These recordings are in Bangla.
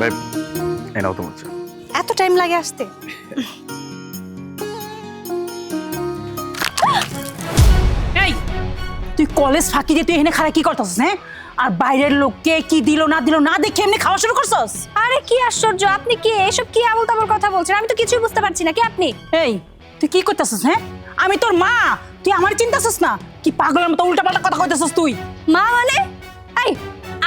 ভাই এই নাও তোমার চা এত টাইম লাগে আসতে। এই তুই কলেজ ফাঁকি দিয়ে তুই এখানে খারাপ কি করতেছিস হ্যাঁ? আর বাইরের লোককে কি দিল না দিল না দেখে এমনি খাওয়া শুরু করছস? আরে কি আশ্চর্য আপনি কি এসব কি আবল তাবল কথা বলছেন? আমি তো কিছুই বুঝতে পারছি না কি আপনি? এই তুই কি করতেছিস হ্যাঁ? আমি তোর মা তুই আমার চিন্তাছিস না? কি পাগলের মতো উল্টা পাল্টা কথা কইতেছিস তুই? মা মানে? এই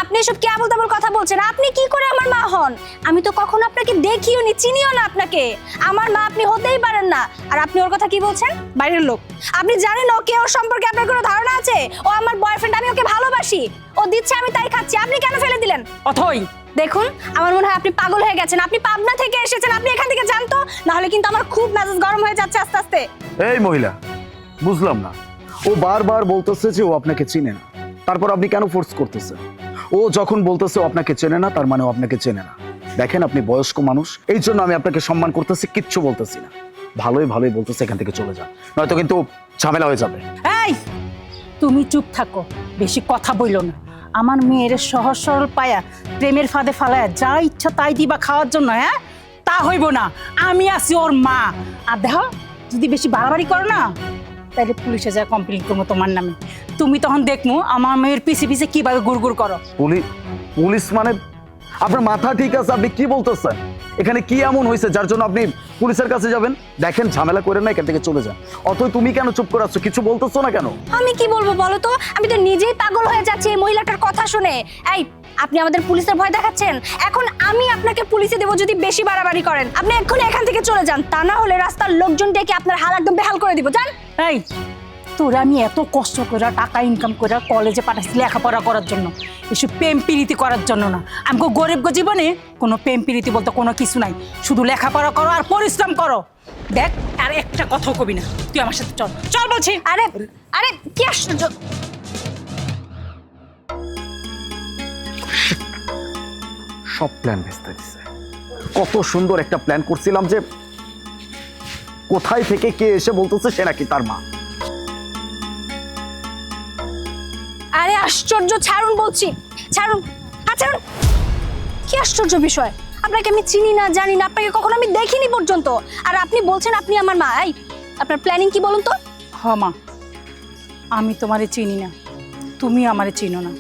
আপনি এসব কি আবল তাবল কথা বলছেন? আপনি কি করে আমার মা হন? আমি তো কখনো আপনাকে দেখিও নি চিনিও না আপনাকে। আমার মা আপনি হতেই পারেন না। আর আপনি ওর কথা কি বলছেন? বাইরের লোক। আপনি জানেন ও কে ওর সম্পর্কে আপনার কোনো ধারণা আছে? ও আমার বয়ফ্রেন্ড আমি ওকে ভালোবাসি। ও দিচ্ছে আমি তাই খাচ্ছি। আপনি কেন ফেলে দিলেন? অথই। দেখুন আমার মনে হয় আপনি পাগল হয়ে গেছেন। আপনি পাবনা থেকে এসেছেন। আপনি এখান থেকে জানতো না হলে কিন্তু আমার খুব মেজাজ গরম হয়ে যাচ্ছে আস্তে আস্তে। এই মহিলা বুঝলাম না। ও বারবার বলতেছে যে ও আপনাকে চিনে না। তারপর আপনি কেন ফোর্স করতেছেন? ও যখন বলতেছে আপনাকে চেনে না, তার মানে ও আপনাকে চেনে না। দেখেন আপনি বয়স্ক মানুষ, এই জন্য আমি আপনাকে সম্মান করতেছি, কিচ্ছু বলতেছি না। ভালোই ভালোই বলতেছে, এখান থেকে চলে যান। নয়তো কিন্তু ঝামেলা হয়ে যাবে। এই, তুমি চুপ থাকো, বেশি কথা বইল না। আমার মেয়ের সহজ সরল পায়া প্রেমের ফাঁদে ফালায়া যা ইচ্ছা তাই দিবা খাওয়ার জন্য হ্যাঁ? তা হইব না। আমি আছি ওর মা। আর দেখো, যদি বেশি বাড়াবাড়ি করো না তাহলে পুলিশে যা কমপ্লেন করব তোমার নামে। তুমি তখন দেখমু আমার মেয়ের পিছে পিছে কীভাবে গুড়গুড় করো। পুলিশ পুলিশ মানে? আপনার মাথা ঠিক আছে আপনি কি বলতেছেন? এখানে কি এমন হয়েছে যার জন্য আপনি পুলিশের কাছে যাবেন? দেখেন ঝামেলা করে না এখান থেকে চলে যান। অথই তুমি কেন চুপ করে আছো? কিছু বলতেছো না কেন? আমি কি বলব বলো তো? আমি তো নিজেই পাগল হয়ে যাচ্ছি এই মহিলাটার কথা শুনে। এই আপনি আমাদের পুলিশের ভয় দেখাচ্ছেন? এখন আমি আপনাকে পুলিশে দেবো যদি বেশি বাড়াবাড়ি করেন। আপনি এখন এখান থেকে চলে যান। তা না হলে রাস্তার লোকজন ডেকে আপনার হাল একদম বেহাল করে দিব। যান। এই তোরা আমি এত কষ্ট করে টাকা ইনকাম করে কলেজে পাঠাচ্ছি লেখাপড়া করার জন্য। এসব প্রেম প্রীতি করার জন্য না। আমাকে গরিব জীবনে কোনো প্রেম প্রীতি বলতে কোনো কিছু নাই। শুধু লেখাপড়া করো আর পরিশ্রম করো। দেখ আর একটা কথাও কবি না। তুই আমার সাথে চল। চল বলছি। আরে আরে কি আশ্চর্য! সব প্ল্যান ভেস্তে দিছে। কত সুন্দর একটা প্ল্যান করছিলাম যে কোথায় থেকে কে এসে বলতেছে সে নাকি তার মা। আরে আশ্চর্য ছাড়ুন বলছি। ছাড়ুন। হ্যাঁ ছাড়ুন। কি আশ্চর্য বিষয়। আপনাকে আমি চিনি না জানি না আপনাকে কখনো আমি দেখিনি পর্যন্ত। আর আপনি বলছেন আপনি আমার মা। এই আপনার প্ল্যানিং কি বলুন তো? হ মা। আমি তোমারে চিনি না। তুমি আমারে চিনো না।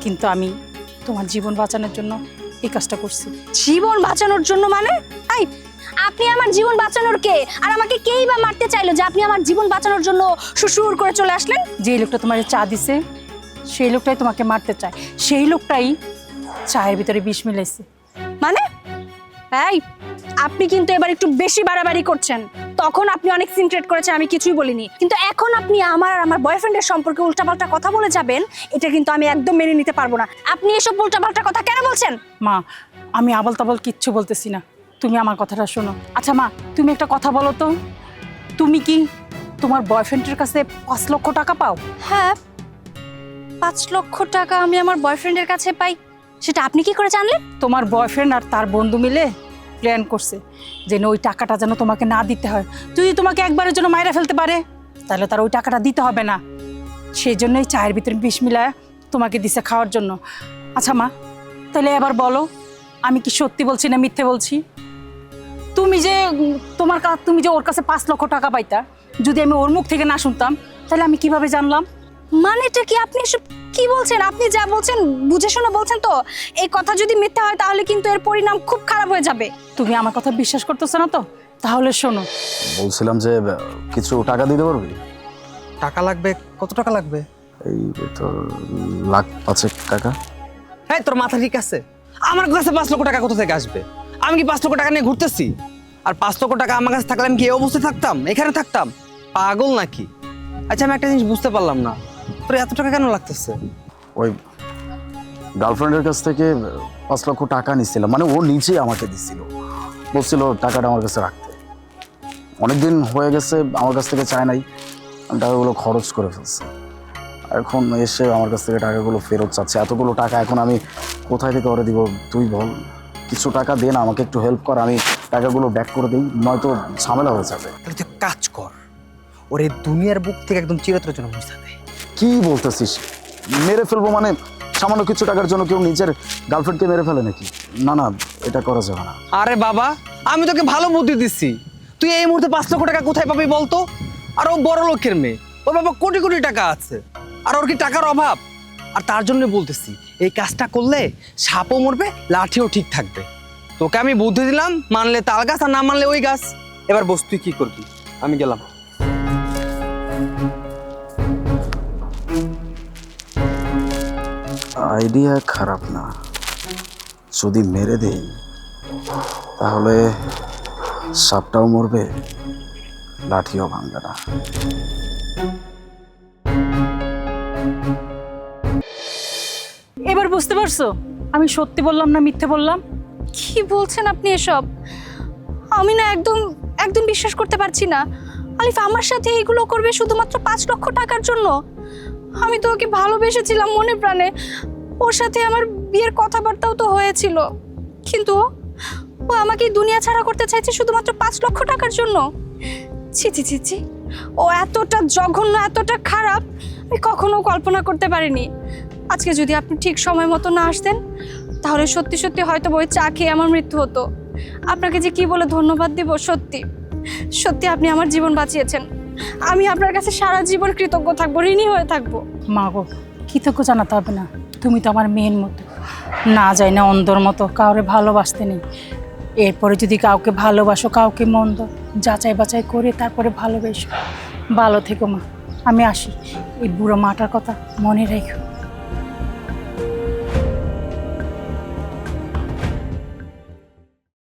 কিন্তু আমি তোমার জীবন বাঁচানোর জন্য এই কাজটা করছি। জীবন বাঁচানোর জন্য মানে? এই আপনি আমার জীবন বাঁচানোর কে? আর আমাকে কেই বা মারতে চাইলো যে আপনি আমার জীবন বাঁচানোর জন্য সুসুর করে চলে আসলেন? যে লোকটা তোমার চা দিছে, সেই লোকটাই তোমাকে মারতে চায়। সেই লোকটাই চায়ের ভিতরে বিষ মিলাইছে। মানে? এই, আপনি কিন্তু এবার একটু বেশি বাড়াবাড়ি করছেন। তখন আপনি অনেক সিনক্রেট করেছেন আমি কিছুই বলিনি। কিন্তু এখন আপনি আমার আর আমার বয়ফ্রেন্ডের সম্পর্কে উল্টাপাল্টা কথা বলে যাবেন এটা কিন্তু আমি একদম মেনে নিতে পারব না। আপনি এসব উল্টাপাল্টা কথা কেন বলছেন? মা আমি আবল তাবল কিচ্ছু বলতেছি না। তুমি আমার কথাটা শোনো। আচ্ছা মা তুমি একটা কথা বলো তো। তুমি কি তোমার বয়ফ্রেন্ডের কাছে পাঁচ লক্ষ টাকা পাও? হ্যাঁ পাঁচ লক্ষ টাকা আমি আমার বয়ফ্রেন্ডের কাছে পাই। সেটা আপনি কি করে জানলেন? তোমার বয়ফ্রেন্ড আর তার বন্ধু মিলে প্ল্যান করছে যেন ওই টাকাটা যেন তোমাকে না দিতে হয়। যদি তোমাকে একবারের জন্য মায়েরা ফেলতে পারে, তাহলে তার ওই টাকাটা দিতে হবে না। সেই জন্যই চায়ের ভিতরে বিষ মিলায় তোমাকে দিছে খাওয়ার জন্য। আচ্ছা মা, তাহলে এবার বলো, আমি কি সত্যি বলছি না মিথ্যে বলছি? তুমি যে তোমার কা- তুমি যে ওর কাছে পাঁচ লক্ষ টাকা পাইতা, যদি আমি ওর মুখ থেকে না শুনতাম, তাহলে আমি কীভাবে জানলাম? মানেটা কি আপনি এসব কি বলছেন? আপনি যা বলছেন বুঝে শুনে বলছেন তো? এই কথা যদি মিথ্যা হয় তাহলে কিন্তু এর পরিণাম খুব খারাপ হয়ে যাবে। তুমি আমার কথা বিশ্বাস করতেছো না তো? তাহলে শোনো। বলছিলাম যে কিছু টাকা দিতে পারবি? টাকা লাগবে? কত টাকা লাগবে? এই তোর লাখ পাঁচেক টাকা। হ্যাঁ তোর মাথা ঠিক আছে? আমার কাছে পাঁচ লক্ষ টাকা কোথা থেকে আসবে? আমি কি পাঁচ লক্ষ টাকা নিয়ে ঘুরতেছি? আর পাঁচ লক্ষ টাকা আমার কাছে থাকলে আমি কি এই অবস্থায় থাকতাম? এখানে থাকতাম? পাগল নাকি? আচ্ছা আমি একটা জিনিস বুঝতে পারলাম না। তোর এত টাকা কেন লাগতেছে? ওই গার্লফ্রেন্ডের কাছ থেকে পাঁচ লক্ষ টাকা নিচ্ছিলাম। মানে ও নিজে আমাকে দিছিল বলছিল টাকাটা আমার কাছে রাখতে। অনেকদিন হয়ে গেছে আমার কাছ থেকে চায় নাই। আমি টাকাগুলো খরচ করে ফেলছি। এখন এসে আমার কাছ থেকে টাকাগুলো ফেরত চাচ্ছে। এতগুলো টাকা এখন আমি কোথায় থেকে ওরে দিব? তুই বল। কিছু টাকা দে না আমাকে একটু হেল্প কর। আমি টাকাগুলো ব্যাক করে দিই নয়তো ঝামেলা হয়ে যাবে। তাহলে তুই কাজ কর। ওরে দুনিয়ার বুক থেকে একদম চিরতরের জন্য মুছে দে। কি বলতেছিস? মেরে ফেলব মানে সামান্য কিছু টাকার জন্য কেউ নিজের গার্লফ্রেন্ডকে মেরে ফেলে নাকি? না না, এটা করা যাবে না। আরে বাবা, আমি তোকে ভালো বুদ্ধি দিচ্ছি। তুই এই মুহূর্তে পাঁচ লক্ষ টাকা কোথায় পাবি বলতো? আর ও বড় লোকের মেয়ে। ওর বাবা কোটি কোটি টাকা আছে। আর ওর কি টাকার অভাব? আর তার জন্য বলতেছি, এই কাজটা করলে সাপও মরবে, লাঠিও ঠিক থাকবে। তোকে আমি বুদ্ধি দিলাম, মানলে তাল গাছ আর না মানলে ওই গাছ। এবার বস, তুই কি করবি? আমি গেলাম। আইডিয়া খারাপ না। যদি মেরে দেই, তাহলে সাপটাও মরবে, লাঠিও ভাঙবে না। এবার বুঝতে পারছ? আমি সত্যি বললাম না মিথ্যে বললাম? কি বলছেন আপনি এসব? আমি না একদম একদম বিশ্বাস করতে পারছি না। আলিফ, আমার সাথে এইগুলো করবে শুধুমাত্র পাঁচ লক্ষ টাকার জন্য। আমি তো ওকে ভালোবেসেছিলাম মনে প্রাণে। ওর সাথে আমার বিয়ের কথাবার্তাও তো হয়েছিল। কিন্তু ও আমাকে দুনিয়া ছাড়া করতে চাইছে শুধুমাত্র পাঁচ লক্ষ টাকার জন্য। ছি ছি ছি ছি। ও এতটা জঘন্য, এতটা খারাপ, আমি কখনো কল্পনা করতে পারিনি। আজকে যদি আপনি ঠিক সময় মতো না আসতেন, তাহলে সত্যি সত্যি হয়তো ওই চা খেয়ে আমার মৃত্যু হতো। আপনাকে যে কি বলে ধন্যবাদ দিব, সত্যি। সত্যি আপনি আমার জীবন বাঁচিয়েছেন। আমি আপনার কাছে সারা জীবন কৃতজ্ঞ থাকব, ঋণী হয়ে থাকব। মা গো, কৃতজ্ঞ জানাতে হবে না। তুমি তো আমার মেয়ের মতো। না যাই না অন্ধর মতো, কাউরে ভালোবাসতে নেই। এরপরে যদি কাউকে ভালোবাসো, কাউকে মন্দ যাচাই বাছাই করে তারপরে ভালোবেসো। ভালো থেকো মা, আমি আসি। এই বুড়ো মাটার কথা মনে রেখো।